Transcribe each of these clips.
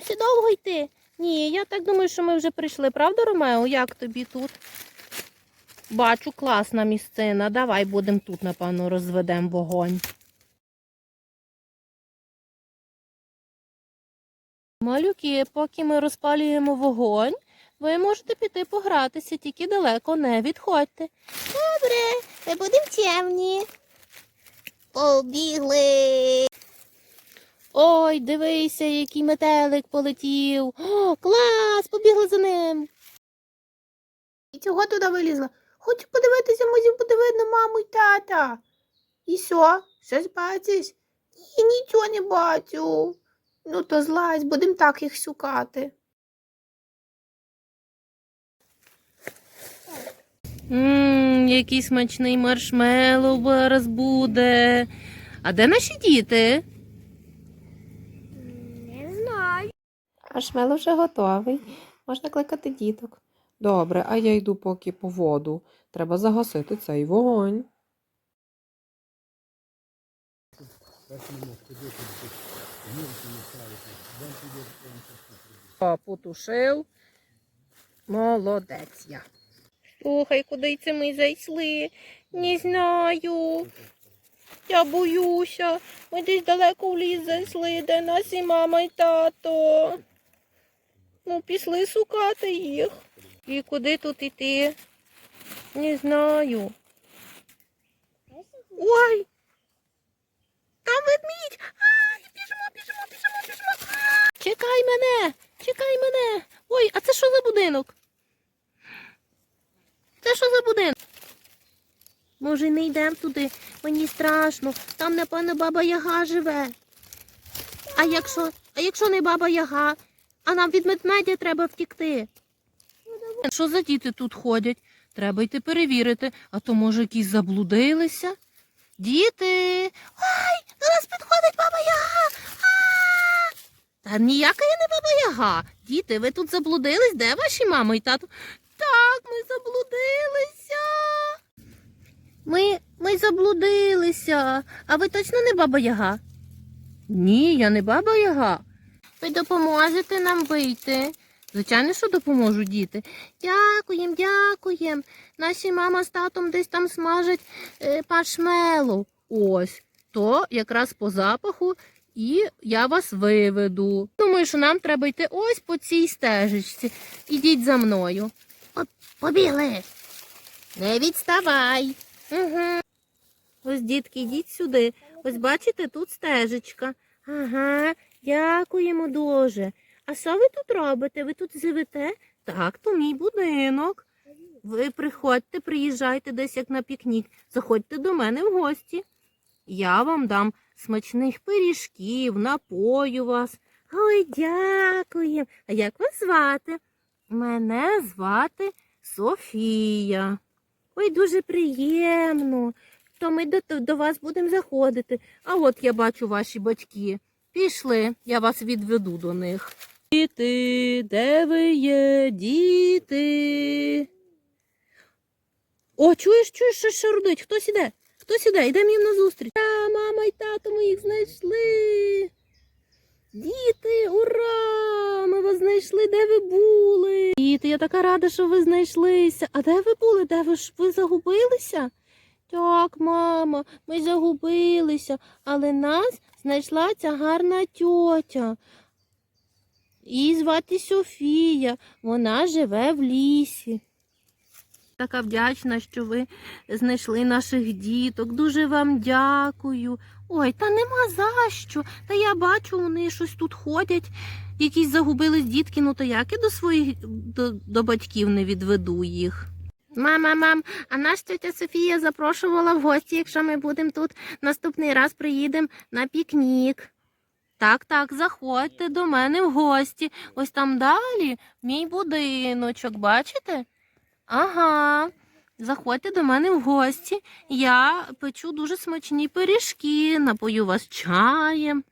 ще довго йти? Ні, я так думаю, що ми вже прийшли, правда, Ромео? Як тобі тут? Бачу, класна місцина. Давай будемо тут, напевно, розведемо вогонь. Малюки, поки ми розпалюємо вогонь, ви можете піти погратися, тільки далеко не відходьте. Добре, ми будемо чемні. Побігли. Ой, дивися, який метелик полетів. О, клас, побігли за ним. І чого туди вилізла? Хочу подивитися, може буде видно маму й тата. І що? Щось бачиш? Ні, нічого не бачу. Ну то злазь, будемо так їх шукати. Ммм, який смачний маршмеллоу зараз буде. А де наші діти? Не знаю. Маршмело вже готовий. Можна кликати діток. Добре, а я йду поки по воду. Треба загасити цей вогонь. Потушив. Молодець я. Слухай, куди це ми зайшли? Не знаю. Я боюся. Ми десь далеко в ліс зайшли, де нас і мама, і тато. Ну, пішли шукати їх. І куди тут іти? Не знаю. Ой! Там ведмідь! А, біжимо, біжимо, біжимо, біжимо. Чекай мене! Чекай мене! Ой, а це що за будинок? Це що за будинок? Може, не йдемо туди, мені страшно. Там, напевно, баба Яга живе. А якщо, а якщо не баба Яга, а нам від медмедя треба втікти. Що за діти тут ходять? Треба йти перевірити, а то, може, якісь заблудилися. Діти. Ой, до нас підходить баба Яга. А! Та ніяка я не баба Яга. Діти, ви тут заблудились? Де ваші мама і тато? Так, ми заблудилися. Ми, ми заблудилися. А ви точно не баба Яга? Ні, я не баба Яга. Ви допоможете нам вийти. Звичайно, що допоможу діти. Дякуєм, дякуєм. Наші мама з татом десь там смажать е, пашмелу. Ось, то якраз по запаху, і я вас виведу. Думаю, що нам треба йти ось по цій стежечці. Ідіть за мною. Побігли. Не відставай. Угу. Ось, дітки, йдіть сюди. Ось бачите, тут стежечка. Ага, дякуємо дуже. А що ви тут робите? Ви тут живете? Так, то мій будинок. Ви приходьте, приїжджайте десь як на пікнік. Заходьте до мене в гості. Я вам дам смачних пиріжків, напою вас. Ой, дякуємо. А як вас звати? Мене звати Софія. Ой, дуже приємно. То ми до, до вас будемо заходити. А от я бачу ваші батьки. Пішли, я вас відведу до них. Діти, де ви є, діти? О, чуєш, чуєш, що шарудить? Хтось іде? Хтось іде, йдемо їм назустріч. А, мама і тато, ми їх знайшли. Діти, ура! Ми вас знайшли, де ви були? Діти, я така рада, що ви знайшлися. А де ви були? Де ви ж ви загубилися? Так, мама, ми загубилися, але нас знайшла ця гарна тьотя. Її звати Софія, вона живе в лісі. Така вдячна, що ви знайшли наших діток. Дуже вам дякую. Ой, та нема за що. Та я бачу, вони щось тут ходять, якісь загубились дітки, ну то як я до своїх до, до батьків не відведу їх. Мама, мам, а нас тетя Софія запрошувала в гості, якщо ми будемо тут наступний раз приїдемо на пікнік. Так, так, заходьте до мене в гості. Ось там далі мій будиночок, бачите? Ага. Заходьте до мене в гості. Я печу дуже смачні пиріжки, напою вас чаєм.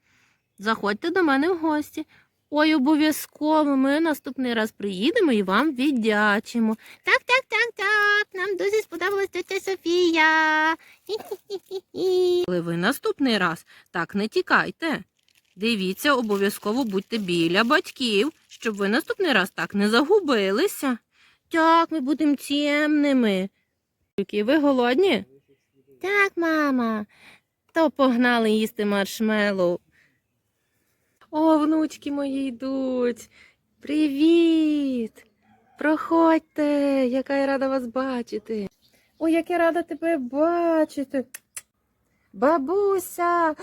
Заходьте до мене в гості. Ой, обов'язково ми наступний раз приїдемо і вам віддячимо. Так, так, так, так. Нам дуже сподобалась тетя Софія. Коли ви наступний раз, так не тікайте. Дивіться, обов'язково будьте біля батьків, щоб ви наступний раз так не загубилися. Так, ми будемо цємними. Які ви голодні? Так, мама. То погнали їсти маршмеллоу. О, внучки мої йдуть. Привіт! Проходьте, яка я рада вас бачити. Ой, як я рада тебе бачити. Бабуся,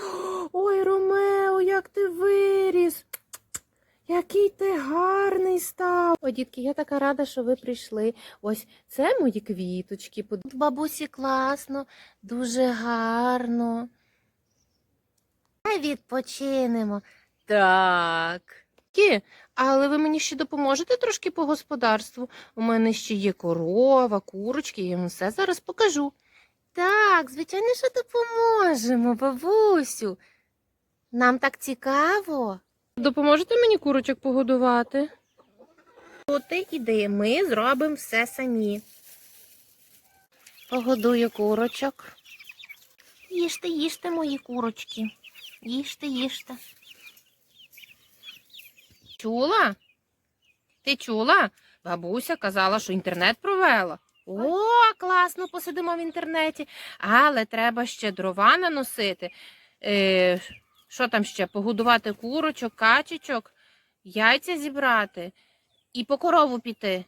ой, Ромео, як ти виріс. Який ти гарний став. О, дітки, я така рада, що ви прийшли. Ось це мої квіточки. Под- Бабусі класно, дуже гарно. Відпочинемо. Так. Кі, але ви мені ще допоможете трошки по господарству? У мене ще є корова, курочки, я вам все зараз покажу. Так, звичайно, що допоможемо, бабусю. Нам так цікаво. Допоможете мені курочок погодувати? І іди, ми зробимо все самі. Погодую курочок. Їжте, їжте, мої курочки. Їжте, їжте. Чула? Ти чула? Бабуся казала, що інтернет провела. О, класно, посидимо в інтернеті. Але треба ще дрова наносити. Е, що там ще? Погодувати курочок, качечок, яйця зібрати і по корову піти.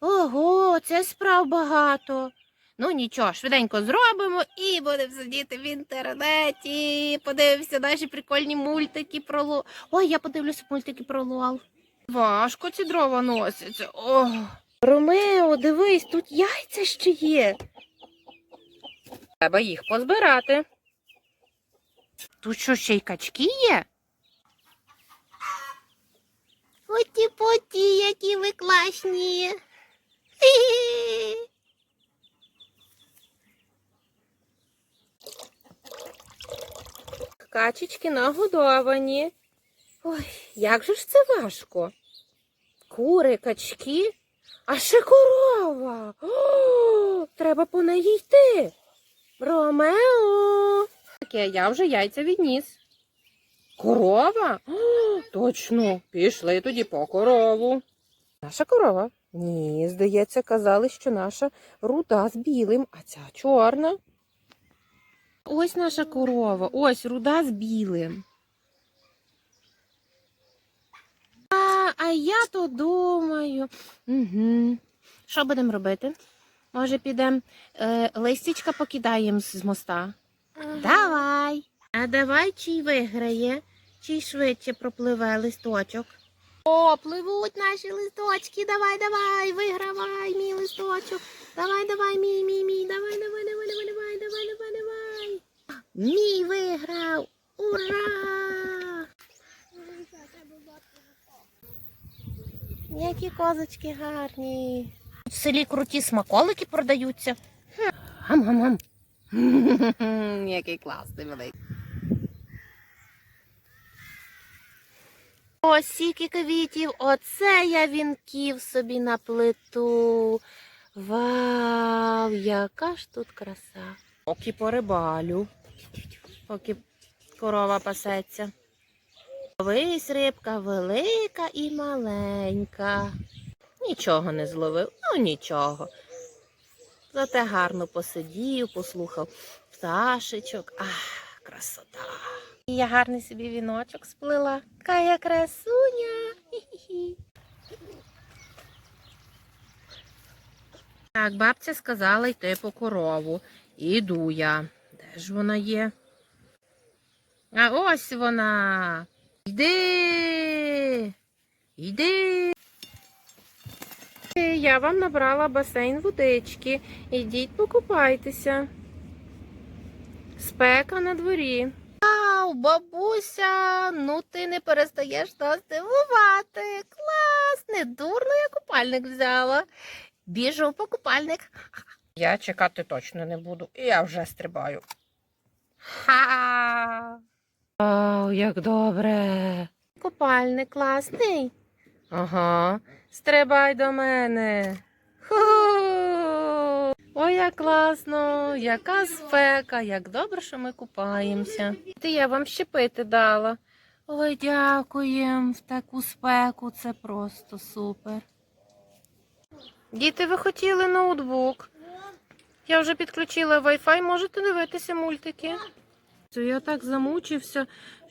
Ого, це справ багато. Ну нічого, швиденько зробимо і будемо сидіти в інтернеті. Подивимося наші прикольні мультики про лол. Ой, я подивлюся мультики про лол. Важко ці дрова носяться. Ох. Ромео, дивись, тут яйця ще є. Треба їх позбирати. Тут що ще й качки є? Оті поті, які ви класні. Хі-хі. Качечки нагодовані. Ой, як же ж це важко. Кури, качки, а ще корова. О, треба по неї йти. Ромео. Таке, я вже яйця відніс. Корова? О, точно, пішли тоді по корову. Наша корова? Ні, здається, казали, що наша руда з білим, а ця чорна. Ось наша корова, ось руда з білим. А, а я то думаю. Угу. Що будемо робити? Може, підемо е, листячка покидаємо з моста? Давай. А давай чий виграє, чий швидше пропливе листочок. О, пливуть наші листочки. Давай, давай, вигравай, мій листочок. Давай, давай, мій, мій, мій. Давай, давай, давай. Мій виграв. Ура! Які козочки гарні. В селі круті смаколики продаються. Гам-гам-гам. Який класний великий. Ось сіки квітів, оце я вінків собі наплету. Вау, яка ж тут краса. Поки порибалю, поки корова пасеться. Вись рибка велика і маленька. Нічого не зловив, ну нічого. Зате гарно посидів, послухав пташечок. Ах, красота. І я гарний собі віночок сплила. Кая красуня. Так, бабця сказала йти по корову. Іду я. Де ж вона є? А ось вона. Йди. Йди. Я вам набрала басейн водички. Ідіть покупайтеся. Спека на дворі. Вау, бабуся, ну ти не перестаєш нас дивувати. Клас, не дурно я купальник взяла. Біжу в покупальник. Я чекати точно не буду. Я вже стрибаю. Ха! Вау, як добре. Купальник класний. Ага, стрибай до мене. Ху! Ой, як класно, яка спека, як добре, що ми купаємося. Ти я вам ще пити дала. Ой, дякуємо в таку спеку, це просто супер. Діти, ви хотіли ноутбук? Я вже підключила Wi-Fi, можете дивитися мультики. Це Я так замучився,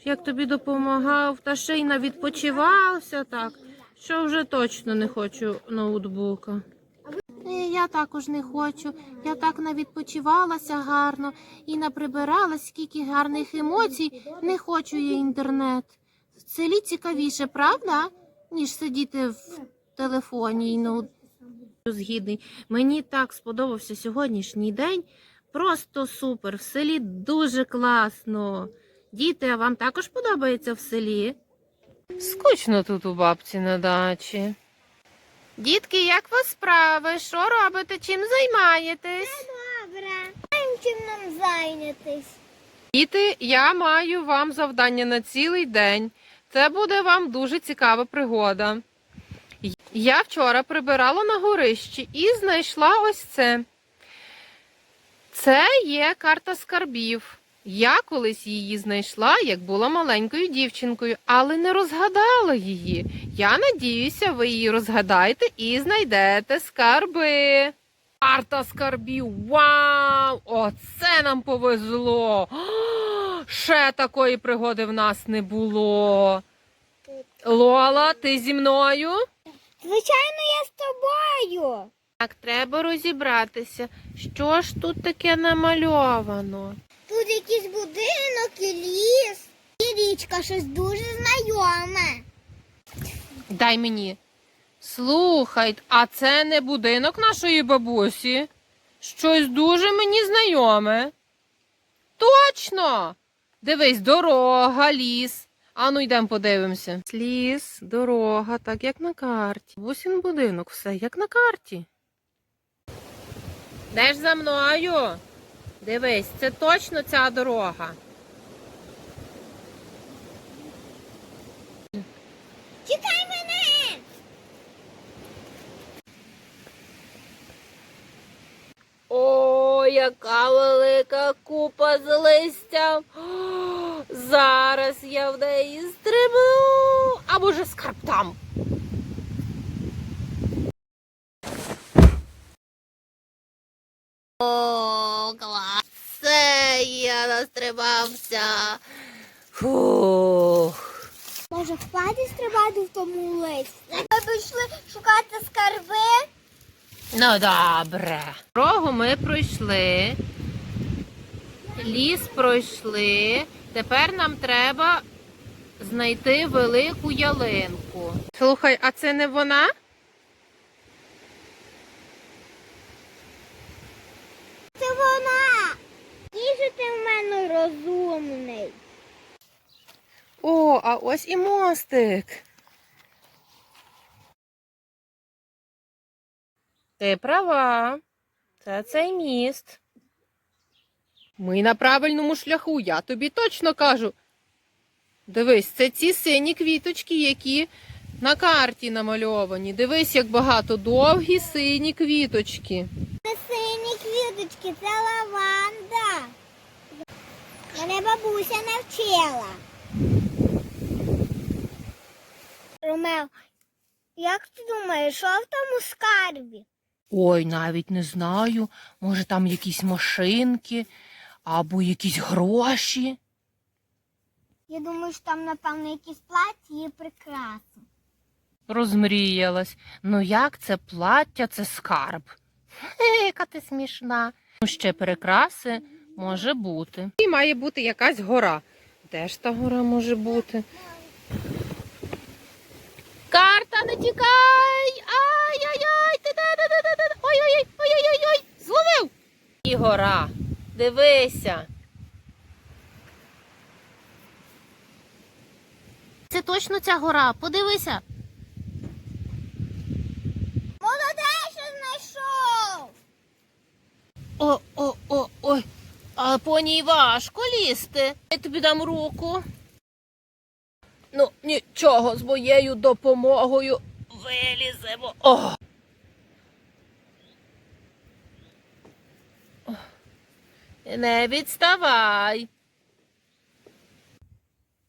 як тобі допомагав, та ще й навідпочивався так, що вже точно не хочу ноутбука. Е, Я також не хочу. Я так навідпочивалася гарно і наприбирала скільки гарних емоцій. Не хочу я інтернет. В селі цікавіше, правда? Ніж сидіти в телефоні і ноут. Згідний. Мені так сподобався сьогоднішній день. Просто супер. В селі дуже класно. Діти, а вам також подобається в селі? Скучно тут у бабці на дачі. Дітки, як вас справи? Що робите? Чим займаєтесь? Добре. Маємо чим нам зайнятись. Діти, я маю вам завдання на цілий день. Це буде вам дуже цікава пригода. Я вчора прибирала на горищі і знайшла ось це. Це є карта скарбів. Я колись її знайшла, як була маленькою дівчинкою, але не розгадала її. Я надіюся, ви її розгадаєте і знайдете скарби. Карта скарбів. Вау! Оце нам повезло. О, ще такої пригоди в нас не було. Лола, ти зі мною? Звичайно, я з тобою. Так, треба розібратися, що ж тут таке намальовано. Тут якийсь будинок і ліс. І річка щось дуже знайоме. Дай мені. Слухай, а це не будинок нашої бабусі? Щось дуже мені знайоме. Точно. Дивись, дорога, ліс. Ану, йдемо подивимося. Ліс, дорога, так як на карті. Бусін будинок, все як на карті. Де ж за мною? Дивись, це точно ця дорога. Чекай мене. О, яка велика купа з листя. О, зараз я в неї стрибну. А може скарб там. О, клас. Це я настрибався. Фух. Може, хватить стрибати в тому лисі? Ми пішли шукати скарби. Ну, добре. Дорогу ми пройшли. Ліс пройшли. Тепер нам треба знайти велику ялинку. Слухай, а це не вона? Це вона. Який же ти в мене розумний. О, а ось і мостик. Ти права. Це цей міст. Ми на правильному шляху, я тобі точно кажу. Дивись, це ці сині квіточки, які на карті намальовані. Дивись, як багато довгі сині квіточки. Це сині квіточки, це лаванда. Мене бабуся навчила. Ромео, як ти думаєш, що в тому скарбі? Ой, навіть не знаю. Може, там якісь машинки або якісь гроші. Я думаю, що там, напевно, якісь платі і прикраси. Розмріялась. Ну як це плаття, це скарб. Хе, яка ти смішна. Ну, ще прикраси може бути. І має бути якась гора. Де ж та гора може бути? Карта, не тікай! Ай-яй-яй! Ой-ой-ой! Ой-ой-ой! Зловив! І гора. Дивися. Це точно ця гора. Подивися. Молодець, що знайшов! О, о, о, ой. А по ній важко лізти. Я тобі дам руку. Ну, нічого, з моєю допомогою виліземо. О. Не відставай.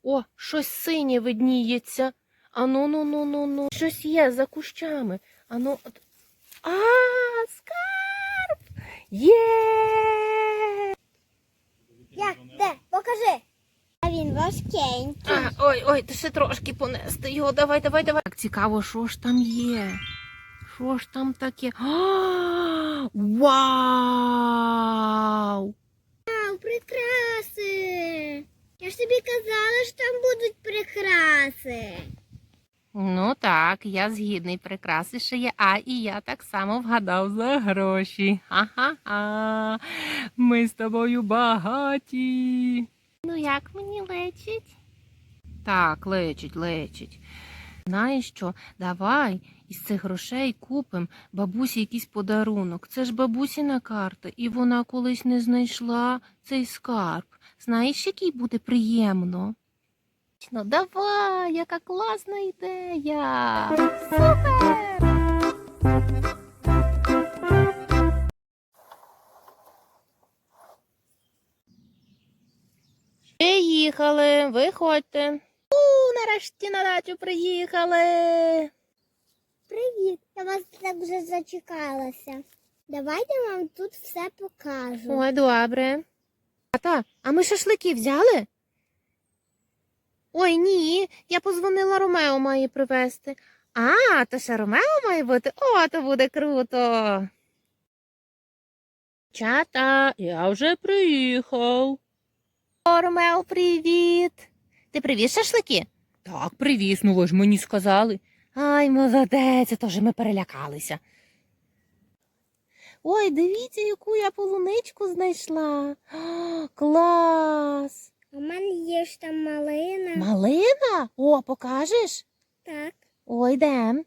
О, щось синє видніється. Ану, ну, ну, ну, ну. Щось є за кущами. Ану. А, скарб! Є! Як? Де? Покажи. А важкенький. А, ой, ой, ти ще трошки понести його. Давай, давай, давай. Так цікаво, що ж там є? Що ж там таке? А, Вау! Вау, прикраси. Я ж тобі казала, що там будуть прикраси. Ну так, я згідний прикраси ще є, а і я так само вгадав за гроші. Ха-ха-ха. Ми з тобою багаті. Ну як мені лечить? Так, лечить, лечить. Знаєш що, давай із цих грошей купимо бабусі якийсь подарунок. Це ж бабусіна карта, і вона колись не знайшла цей скарб. Знаєш, який буде приємно? Ну, давай, яка класна ідея. Супер! Виходьте. У, нарешті на дачу приїхали. Привіт, я вас так вже зачекалася. Давайте я вам тут все покажу. Ой, добре. Тата, а ми шашлики взяли? Ой, ні, я позвонила Ромео має привезти. А, то ще Ромео має бути? О, то буде круто. Чата, я вже приїхав. Ромео, привіт. Ти привіз шашлики? Так, привіз, ну ви ж мені сказали. Ай, молодець, то вже ми перелякалися. Ой, дивіться, яку я полуничку знайшла. О, клас! У мене є ж там малина. Малина? О, покажеш? Так. Ой, йдем.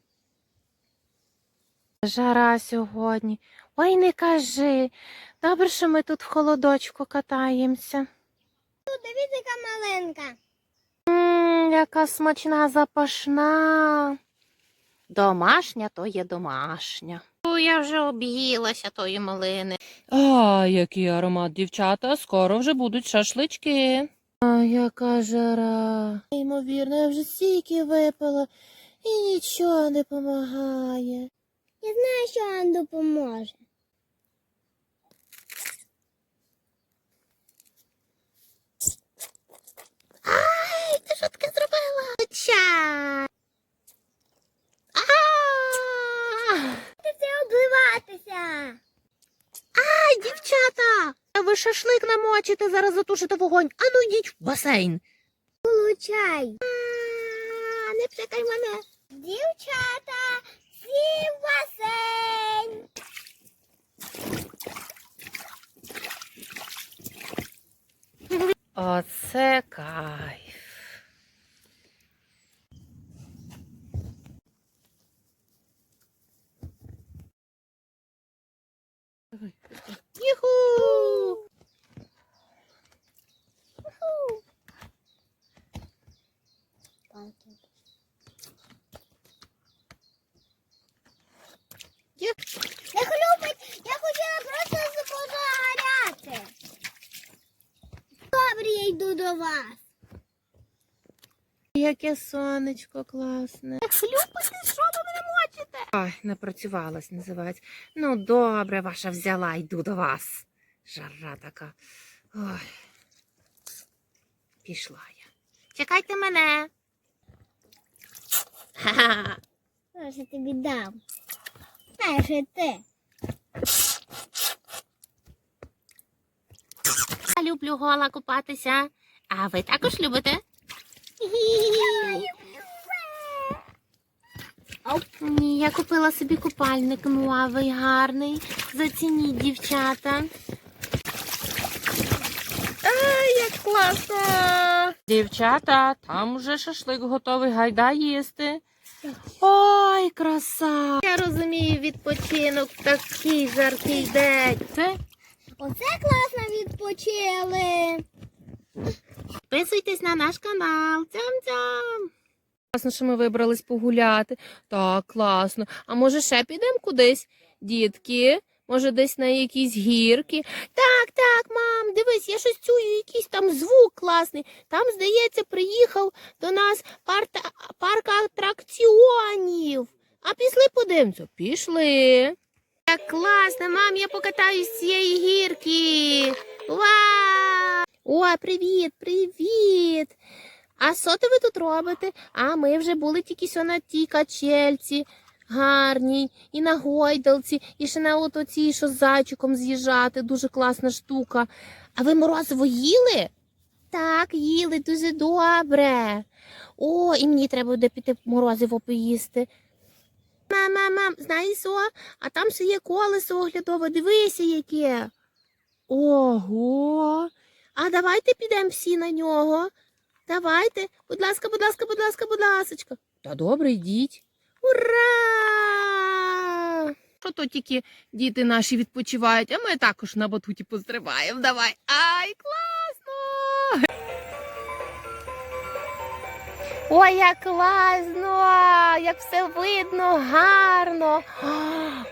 Жара сьогодні. Ой, не кажи. Добре, що ми тут в холодочку катаємося. Тут дивіться, яка малинка. Ммм, яка смачна запашна. Домашня то є домашня. О, я вже об'їлася тої малини. А, який аромат, дівчата, скоро вже будуть шашлички. А, яка жара. Ймовірно, я вже стільки випила і нічого не допомагає. Я знаю, що вам допоможе. Ай, ти що таке зробила? Ча. А! Обливатися. Ай, дівчата! Ви шашлик намочите, зараз затушите вогонь. Ану йдіть в басейн. Получай. А, не пшикай мене. Дівчата, всі в басейн. Оце кайф. Юху! Не хлюпать, я хотіла просто запозагоряти. Добре, я йду до вас. Яке сонечко класне. Так хлюпати, що ви мене мочите? Ой, напрацювалась, називається. Ну, добре, ваша взяла, йду до вас. Жара така. Ой. Пішла я. Чекайте мене. Ха-ха. Я тобі дам. Знаєш, і ти. Люблю гола купатися. А ви також любите? Ні, я купила собі купальник новий, гарний. Зацініть, дівчата. Ай, як класно! Дівчата, там уже шашлик готовий, гайда їсти. Ой, краса! Я розумію, відпочинок такий жаркий день. Це Оце класно відпочили. Підписуйтесь на наш канал. Цям-цям. Класно, що ми вибрались погуляти. Так, класно. А може ще підемо кудись? Дітки, Може, десь на якісь гірки. Так, так, мам, дивись, я щось чую, якийсь там звук класний. Там, здається, приїхав до нас парта... парк атракціонів. А пішли подивимося. Пішли. Як класно, мам, я покатаюсь з цієї гірки. Вау! Ой, привіт, привіт. А що то ви тут робите? А ми вже були тільки сьо на тій качельці гарній, і на гойдалці, і ще на от оцій, що з зайчиком з'їжджати. Дуже класна штука. А ви морозиво їли? Так, їли дуже добре. О, і мені треба буде піти морозиво поїсти. Мам, мам, мам, знаєш що? А там ще є колесо оглядове, дивися яке. Ого. А давайте підемо всі на нього. Давайте, будь ласка, будь ласка, будь ласка, будь ласочка. Та добре, йдіть. Ура! Що то тільки діти наші відпочивають, а ми також на батуті пострибаємо. Давай. Ай, класно! Ой, як класно! Як все видно, гарно.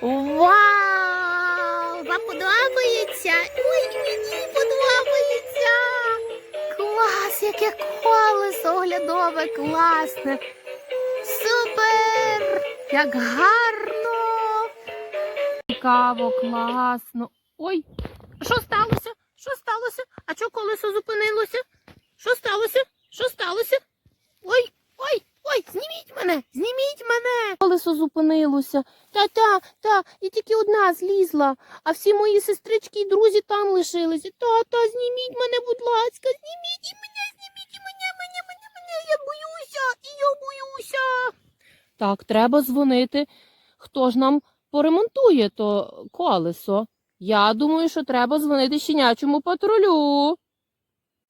Вау! Вам подобається? Ой, мені подобається! Клас, яке колесо оглядове, класне. Супер! Як гарно! Цікаво, класно. Ой, що сталося? Що сталося? А чого колесо зупинилося? Що сталося? Що сталося? Ой, ой, ой, зніміть мене, зніміть мене. Колесо зупинилося. Та-та, та, і тільки одна а всі мої сестрички і друзі там лишилися. Та-та, зніміть мене, будь ласка, зніміть і мене, зніміть і мене, мене, мене, мене. Я боюся, і я боюся. Так, треба дзвонити. Хто ж нам поремонтує то колесо? Я думаю, що треба дзвонити щенячому патрулю.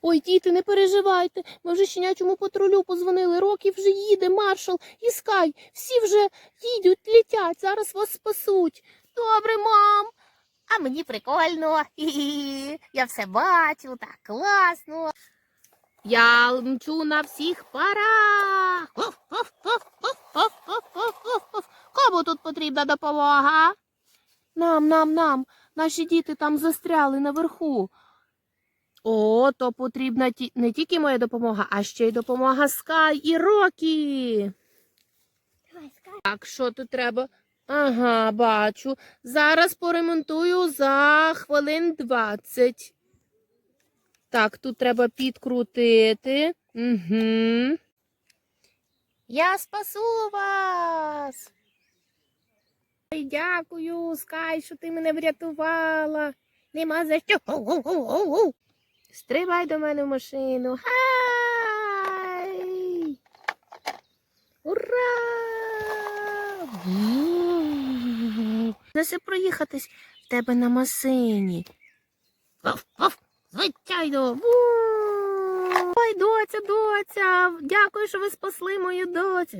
Ой, діти, не переживайте. Ми вже щенячому патрулю позвонили. Років вже їде, маршал і Скай. Всі вже їдуть, летять. Зараз вас спасуть. Добре, мам. А мені прикольно. Я все бачу, так класно. Я мчу на всіх парах. Кому тут потрібна допомога? Нам, нам, нам. Наші діти там застряли наверху. О, то потрібна ті... не тільки моя допомога, а ще й допомога Скай і Рокі. Так, що тут треба? Ага, бачу. Зараз поремонтую за хвилин 20. Так, тут треба підкрутити. Угу. Я спасу вас. Дякую, Скай, що ти мене врятувала. Нема за що. Стрибай до мене в машину. Хай! Ура! Неси проїхатись в тебе на машині. Ваф, ваф, звичайно. Ой, доця, доця, дякую, що ви спасли мою доцю.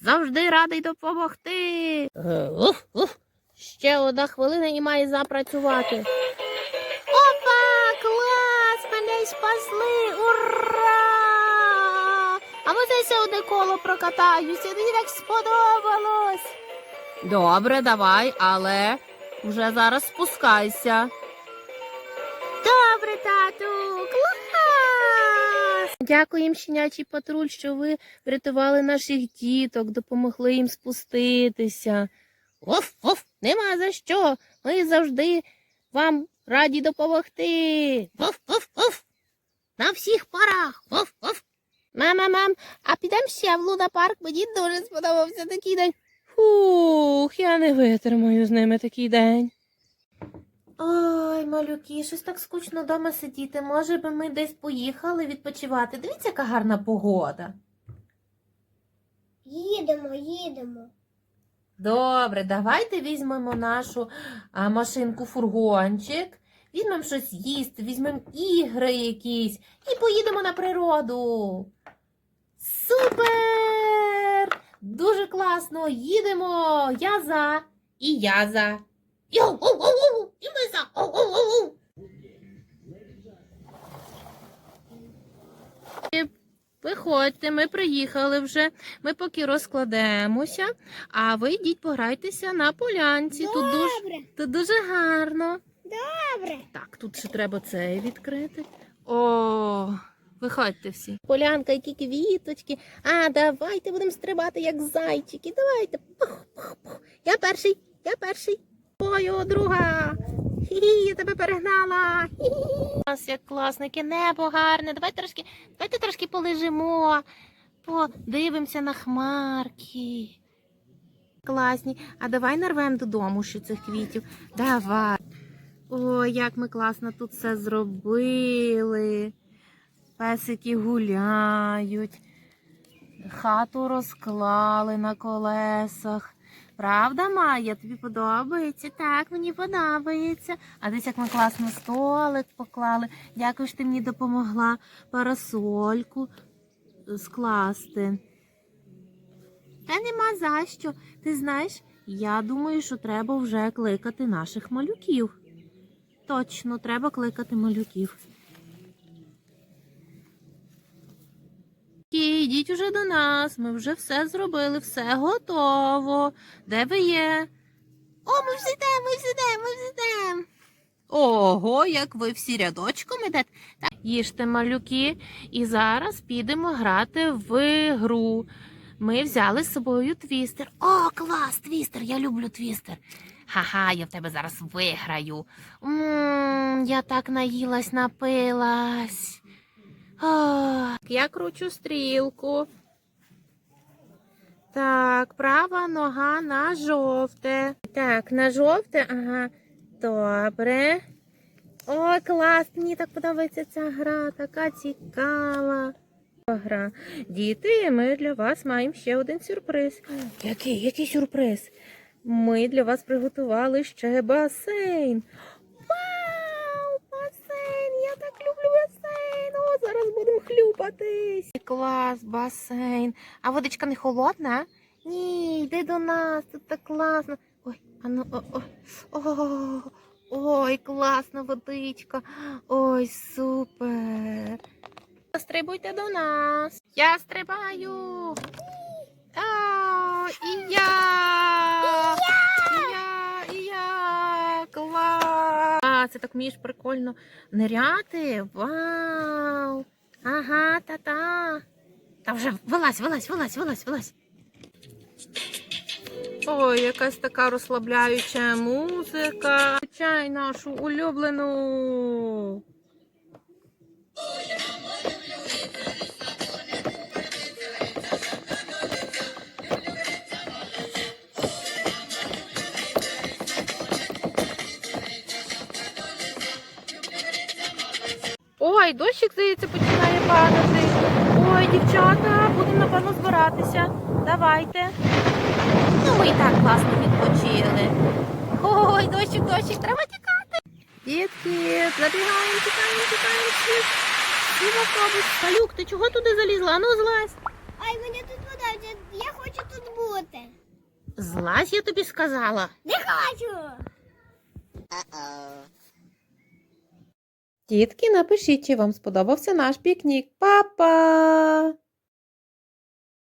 Завжди радий допомогти. Е. Ще одна хвилина і має запрацювати. Опа! Клас! Мене спасли! Ура! А може я ще одне коло прокатаюся, мені так сподобалось. Добре, давай, але вже зараз спускайся. Добре, тату, клас! Дякуємо, щенячий патруль, що ви врятували наших діток, допомогли їм спуститися. Оф, оф, нема за що. Ми завжди вам раді допомогти. Оф, оф, оф. На всіх парах. Оф, оф. Мама, мам, а підемо ще в Луна парк. Мені дуже сподобався такий день. Фух, я не витримаю з ними такий день. Ой, малюки, щось так скучно вдома сидіти. Може би ми десь поїхали відпочивати. Дивіться, яка гарна погода. Їдемо, їдемо. Добре, давайте візьмемо нашу а, машинку фургончик, візьмемо щось їсти, візьмемо ігри якісь і поїдемо на природу. Супер! Дуже класно! Їдемо! Я за і я за. І ми за. Виходьте, ми приїхали вже. Ми поки розкладемося, а ви йдіть пограйтеся на полянці. Тут дуже, тут дуже гарно. добре. Так, тут ще треба цей відкрити. О, виходьте всі. Полянка, які квіточки. А, давайте будемо стрибати, як зайчики. Давайте. Пух, пух, пух. Я перший, я перший. Ой, о, друга. Хі-хі, я тебе перегнала. Хі-хі. Клас, як класно, яке небо гарне. Давайте трошки, давайте трошки полежимо. Подивимося на хмарки. Класні. А давай нарвемо додому ще цих квітів. Давай. Ой, як ми класно тут все зробили. Песики гуляють, хату розклали на колесах. Правда, Майя? Тобі подобається? Так, мені подобається. А десь як ми класно столик поклали. Дякую, що ти мені допомогла парасольку скласти. Та нема за що. Ти знаєш, я думаю, що треба вже кликати наших малюків. Точно, треба кликати малюків. Кі, Йдіть уже до нас. Ми вже все зробили, все готово. Де ви є? О, ми всі йдемо, ми всі йдемо, ми всі йдемо. Ого, як ви всі рядочком ідете. Так, їжте малюки, і зараз підемо грати в гру. Ми взяли з собою твістер. О, клас, твістер! Я люблю твістер. Ха-ха, я в тебе зараз виграю. Ммм, я так наїлась, напилась. Ах, я кручу стрілку. Так, права нога на жовте. Так, на жовте, ага. Добре. О, клас! Мені так подобається ця гра, така цікава. Гра. Діти, ми для вас маємо ще один сюрприз. Який? Який сюрприз? Ми для вас приготували ще басейн. Вау! Басейн! Я так люблю басейн! О, зараз будемо хлюпатись. Клас, басейн. А водичка не холодна? Ні, йди до нас, тут так класно. Ой, а ну, о, о, о, ой, класна водичка. Ой, супер. Стрибуйте до нас. Я стрибаю. І я. І я, і я. Клас. А, це так вмієш прикольно ниряти. Вау. Ага, та-та. Та вже вилазь, вилазь, вилазь, вилазь, вилазь. Ой, якась така розслабляюча музика. Чай нашу улюблену. Ой, дощик, здається, починає падати. Ой, дівчата, будемо напевно збиратися. Давайте. Ну, ми і так класно відпочили. Ой, дощик, дощик, треба тікати. Дітки, забігаємо, тікаємо, тікаємо. автобус. Калюк, ти чого туди залізла? Ну, злазь. Ай, мені тут подобається. Я хочу тут бути. Злазь, я тобі сказала. Не хочу. Дітки, напишіть, чи вам сподобався наш пікнік. Па-па!